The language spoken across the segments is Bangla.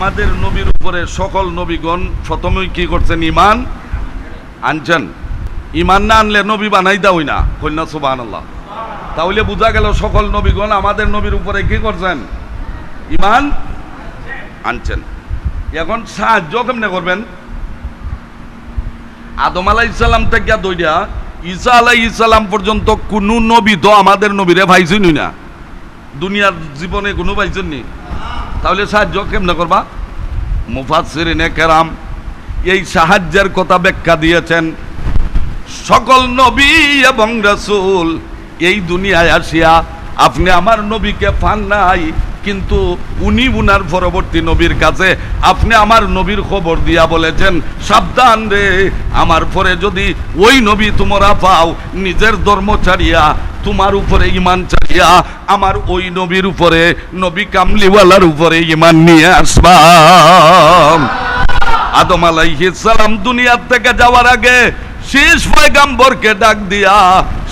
আমাদের নবীর উপরে সকল নবীগণ প্রথমেই কি করছেন? ইমান আনছেন। ইমান না আনলে নবী বানাই দাওই না কন্যা সুবাহ আল্লাহ তাহলে বোঝা গেল সকল নবীগণ আমাদের নবীর উপরে কি করছেন? ইমান আনছেন। এখন সাহায্য কেমনে করবেন? আদম আলাই ইসালাম থেকে দইরা ঈসা আলাই ইসালাম পর্যন্ত কোনো নবী তো আমাদের নবীরে ভাইছেনই না। দুনিয়ার জীবনে কোনো ভাইছেন নি তাহলে সাহায্য কেমনে করবা? মুফাসসিরিনে কেরাম এই সাহায্যের কথা ব্যাখ্যা দিয়েছেন। সকল নবী এবং রসুল এই দুনিয়ায় আসিয়া আপনি আমার নবীকে ফান নাই, কিন্তু উনি উনার পরবর্তী নবীর কাছে আপনি আমার নবীর খবর দিয়া বলেছেন, সাবধান রে, আমার পরে যদি ওই নবী তোমরা পাও, নিজের ধর্ম ছাড়িয়া তোমার উপরে ইমান চালিয়া আমার ওই নবীর উপরে, নবী কামলিওয়ালার উপরে ইমান নিয়ে আসবা। আদম সালাম দুনিয়ার থেকে যাওয়ার আগে শীষ পয়গাম্বরকে ডাক দিয়া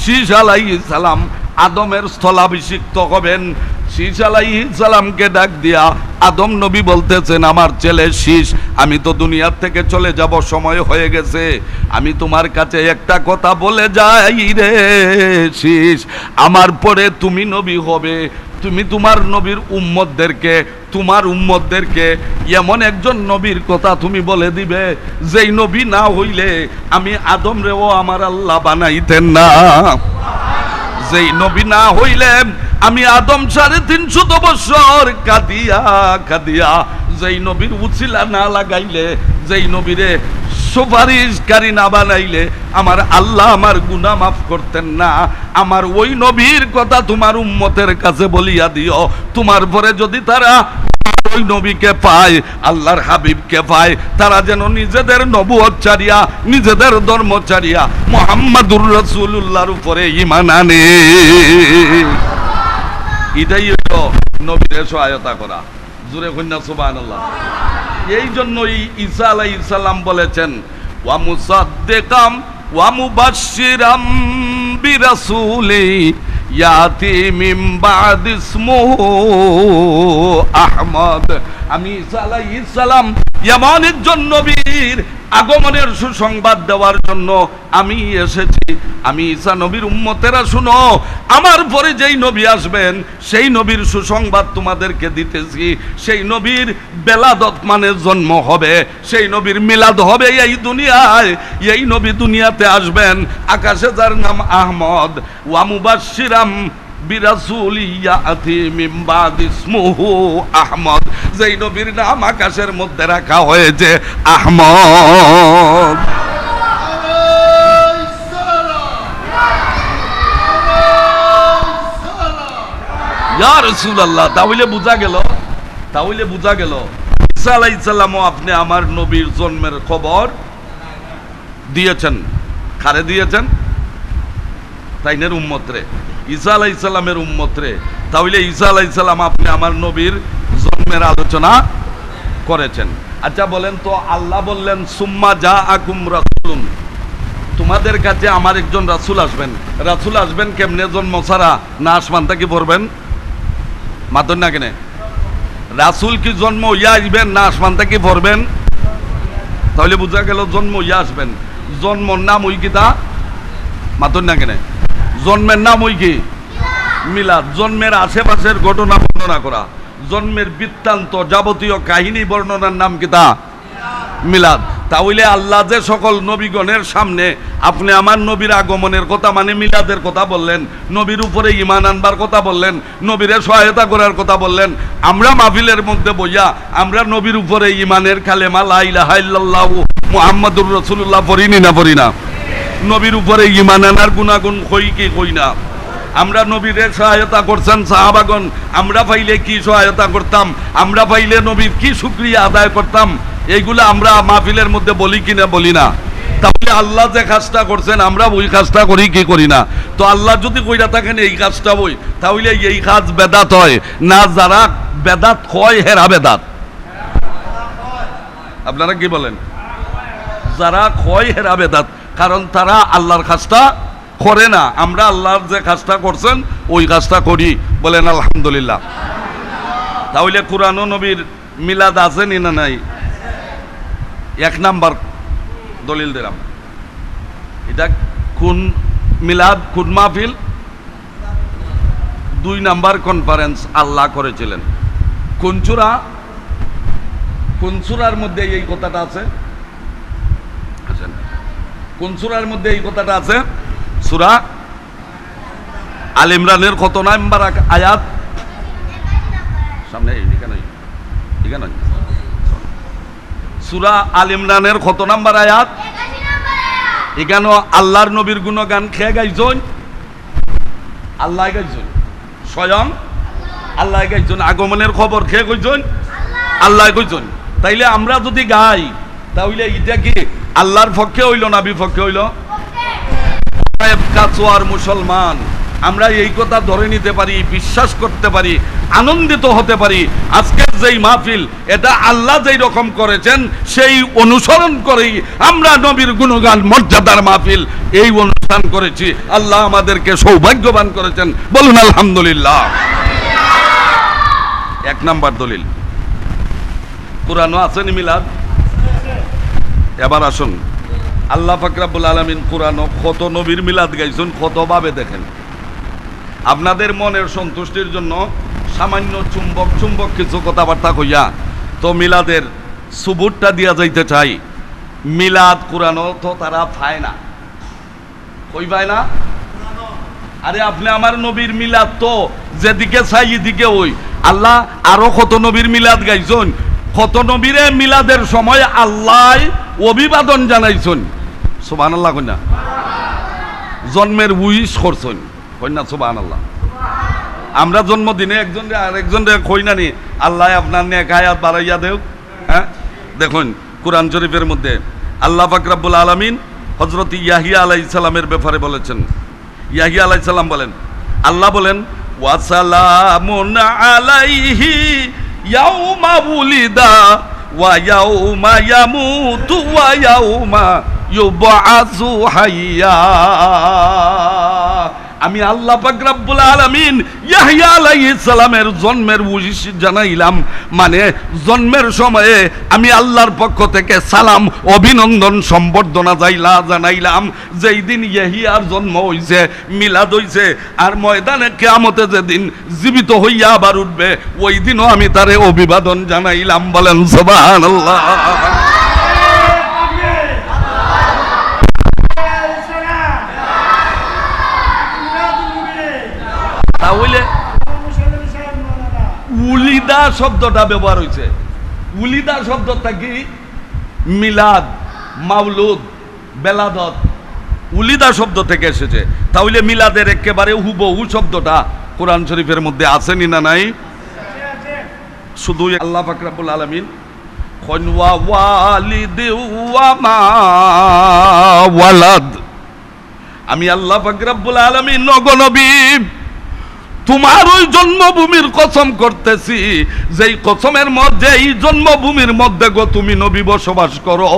শীষ আলাইহিস সালাম আদমের স্থলাভিষিক্ত হবেন। শীষ সালামকে ডাক দিয়া আদম নবী বলতেছেন, আমার ছেলে শীষ, আমি তো দুনিয়ার থেকে চলে যাব, সময় হয়ে গেছে। আমি তোমার কাছে একটা কথা বলে যাই রে শীষ, আমার পরে তুমি নবী হবে। তুমি তোমার নবীর উম্মতদেরকে, তোমার উম্মতদেরকে এমন একজন নবীর কথা তুমি বলে দিবে, যেই নবী না হইলে আমি আদম রেও আমার আল্লাহ বানাইতেন না। যেই নবী না হইলে আমি আদম সাড়ে তিনশত বছর কাঁদিয়া কাঁদিয়া, যেই নবীর উচিলা না লাগাইলে, যেই নবীরে সুপারিশকারী না বানাইলে, আমার আল্লাহ আমার গুনাহ মাফ করতেন না। আমার ওই নবীর কথা তোমার উম্মতের কাছে বলিয়া দিও। তোমার পরে যদি তারা ওই নবীকে পায়, আল্লাহর হাবিবকে পায়, তারা যেন নিজেদের নবুয়ত চারিয়া, নিজেদের ধর্মচারিয়া মোহাম্মদুর রসুল্লাহর উপরে ইমান আনে। এটাই হইল নবীর সহায়তা করা। জুরে কন্যা সুবাহ এই জন্যই ঈসা আলাই ইসাল্লাম বলেছেন, ওয়া মুসাদ্দিকাম ওয়া মুবাশশিরাম বিরাসুলি ইয়াতি মিন বাদ আহমদ। আমি ঈসা আলাইহিস সালাম এমন একজন নবীর আগমনের সুসংবাদ দেওয়ার জন্য আমি এসেছি। আমি ঈসা নবীর উম্মতেরা, শুনো, আমার পরে যেই নবী আসবেন, সেই নবীর সুসংবাদ তোমাদেরকে দিতেছি। সেই নবীর বেলাদত মানে জন্ম হবে, সেই নবীর মিলাদ হবে এই দুনিয়ায়। এই নবী দুনিয়াতে আসবেন, আকাশে যার নাম আহমদ ওয়ামুবাশিরাম আহমদ। যেই নবীর নাম আকাশের মধ্যে রাখা হয়েছে, আহমদ। তাহলে বোঝা গেল, তাহলে বোঝা গেল, ঈসা আপনি আমার নবীর জন্মের খবর দিয়েছেন। খারে দিয়েছেন? তাইনের উম্মতরে। ঈসা আলাইহিস সালামের উম্মতরে। তাহলে ঈসা আলাইহিস সালাম আপনি আমার নবীর জন্মের আলোচনা করেছেন। আচ্ছা বলেন তো, আল্লাহ বললেন, সুম্মা যা আকুম রাসূলুন। তোমাদের কাছে আমার একজন রাসূল আসবেন। রাসুল আসবেন কেমনে? জন্ম ছাড়া না আসমান থেকে পড়বেন মাতন না কেনে? রাসূল কি জন্ম ইয়া আসবেন না আসমান থেকে পড়বেন তাহলে বোঝা গেল জন্ম ইয়া আসবেন। জন্মর নাম ওই কিতা মাতন না কেনে? জন্মের নাম ওই কি? মিলাদ। জন্মের আশেপাশের ঘটনা বর্ণনা করা। জন্মের বৃত্তান্ত যাবতীয় কাহিনী বর্ণনার নাম কি তা? মিলাদ। তাহলে আল্লাহ যে সকল নবীগণের সামনে আপনি আমার নবীর আগমনের কথা মানে মিলাদের কথা বললেন, নবীর উপরে ইমান আনবার কথা বললেন, নবীরে সহায়তা করার কথা বললেন, আমরা মাহফিলের মধ্যে বইয়া আমরা নবীর উপরে ইমানের খালেমা লা ইলাহা ইল্লাল্লাহু মুহাম্মাদুর রাসূলুল্লাহ পড়িনি না পড়ি না নবীর উপরে ইমান আনার গুণাগুণ কই কি কই না? আমরা নবীরে সহায়তা করছেন সাহাবাগন আমরা পাইলে কি সহায়তা করতাম? আমরা পাইলে নবীর কি শুক্রিয়া আদায় করতাম? এইগুলো আমরা মাহফিলের মধ্যে বলি কিনা বলি না। তাহলে আল্লাহ যে কাজটা করছেন, আমরা ওই কাজটা করি কি করি না? তো আল্লাহ যদি কইরা থাকেন, এই কাজটা বই তাহলে এই কাজ বেদাত হয়। না, যারা বেদাত হয়, হেরা বেদাত। আপনারা কি বলেন? যারা ক্ষয় হেরা বেদাত। কারণ তারা আল্লাহর কাজটা করে না। আমরা আল্লাহর যে কাজটা করছেন, ওই কাজটা করি। বলেন, আলহামদুলিল্লাহ। তাহলে কোরআন নবীর মিলাদ আছে নি না নাই? এক নাম্বার দলিল দিলাম। এটা কোন মিলাদ কোন মাহফিল। দুই নাম্বার কনফারেন্স আল্লাহ করেছিলেন। কোন চূড়া মধ্যে এই কথাটা আছে। কোন সুরার মধ্যে এই কথাটা আছে? সুরা আল ইমরানের কত নাম্বার আয়াত? সামনে সূরা আল ইমরানের কত নাম্বার আয়াত? এখানে আল্লাহর নবীর গুণগান খেয়ে গাইছন? আল্লাহ গাইছন। স্বয়ং আল্লাহ গাইছন। আগমনের খবর খেয়ে কইছন? আল্লাহ কইছন তাইলে আমরা যদি গাই, তাহলে এটা কি? আল্লাহর পক্ষে হইল না বিপক্ষে হইল? কাচোয়ার মুসলমান, আমরা এই কথা ধরে নিতে পারি, বিশ্বাস করতে পারি, আনন্দিত হতে পারি। আজকের যেই মাহফিল, এটা আল্লাহ যেই রকম করেছেন, সেই অনুসরণ করেই আমরা নবীর গুণগান, মর্যাদার মাহফিল এই অনুষ্ঠান করেছি। আল্লাহ আমাদেরকে সৌভাগ্যবান করেছেন। বলুন, আলহামদুলিল্লাহ। এক নাম্বার দলিল। কোরআনও আছেন মিলাদ? এবার আসুন। আল্লাহ ফাকরাবুল আলমিন কোরআন কত নবীর মিলাদ গাইছেন, কতভাবে দেখেন। আপনাদের মনের সন্তুষ্টির জন্য সামান্য চুম্বক চুম্বক কিছু কথাবার্তা কইয়া তো মিলাদের সুবুরটা দিয়া যাইতে চাই। মিলাদ কোরআনও তো তারা পায় না। কই পায় না? আরে আপনি আমার নবীর মিলাদ তো যেদিকে চাই এদিকে ওই। আল্লাহ আরও কত নবীর মিলাদ গাইছেন, কত নবীরে মিলাদের সময় আল্লাহ অভিবাদন জানাইছেন। সুবান আল্লাহ কন্যা জন্মের উইশ করছেন। কন্যা সুবান আল্লাহ আমরা জন্মদিনে একজন আরেকজন কই নানি? আল্লাহ আপনার নেক বাড়াইয়া দেও হ্যাঁ? দেখুন, কোরআন শরীফের মধ্যে আল্লাহ ফাকরাবুল আলমিন হজরত ইয়াহিয়া আলাই সালামের ব্যাপারে বলেছেন। ইয়াহিয়া আলাই সালাম বলেন, আল্লাহ বলেন ওয়াসালামুন আলাইহি ইয়াউমা উলিদা ওয়া ইয়াউমা ইয়ামুতু ওয়া ইয়াউমা ইউবআসু হাইয়া আমি আল্লাহ পাক রাব্বুল আলামিন ইয়াহইয়া আলাইহিস সালামের জন্মের উইশ জানাইলাম। মানে জন্মের সময়ে আমি আল্লাহর পক্ষ থেকে সালাম, অভিনন্দন, সম্বর্ধনা যাইলা জানাইলাম। যেই দিন ইয়াহিয়ার জন্ম হইছে, মিলাদ হইছে, আর ময়দানে কিয়ামতে যেদিন জীবিত হইয়া আবার উঠবে, ওই দিনও আমি তারে অভিবাদন জানাইলাম। বলেন সুবহানাল্লাহ। উলিদা শব্দটা ব্যবহার হয়েছে। উলিদা শব্দটা কি? মিলাদ, মাউলুদ বেলাদত উলিদা শব্দ থেকে এসেছে। তাহলে মিলাদের একেবারে হুবহু শব্দটা কোরআন শরীফের মধ্যে আসেনি না নাই? শুধু আল্লাহ ফাকরাবুল আলমিন আমি আল্লাহ ফাকরাবুল আলমিন নগনবী তোমার ওই জন্মভূমির কসম করতেছি। যেই কসমের মধ্যে, এই জন্মভূমির মধ্যে গো তুমি নবী বসবাস করো,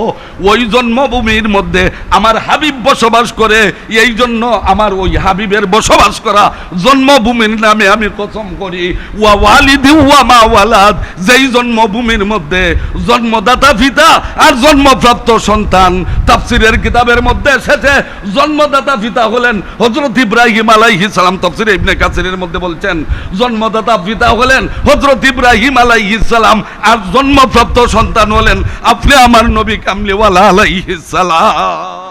ওই জন্মভূমির মধ্যে আমার হাবিব বসবাস করে, এই জন্য আমার ওই হাবিবের বসবাস করা জন্মভূমির নামে আমি কসম করি। ওয়া ওয়ালিদি, ওয়া মা ওয়ালাদ, যেই জন্মভূমির মধ্যে জন্মদাতা পিতা আর জন্মপ্রাপ্ত সন্তান। তাফসিরের কিতাবের মধ্যে এসেছে, জন্মদাতা পিতা হলেন হজরত ইব্রাহিম আলাইহিস সালাম, তাফসিরে ইবনে কাসিরের মধ্যে বলছেন, জন্মদাতা পিতা হলেন হজরত ইব্রাহিম আলাইহিসালাম আর জন্মপ্রাপ্ত সন্তান হলেন আপনি আমার নবী কামলিওয়ালা আলাইহিস সালাম।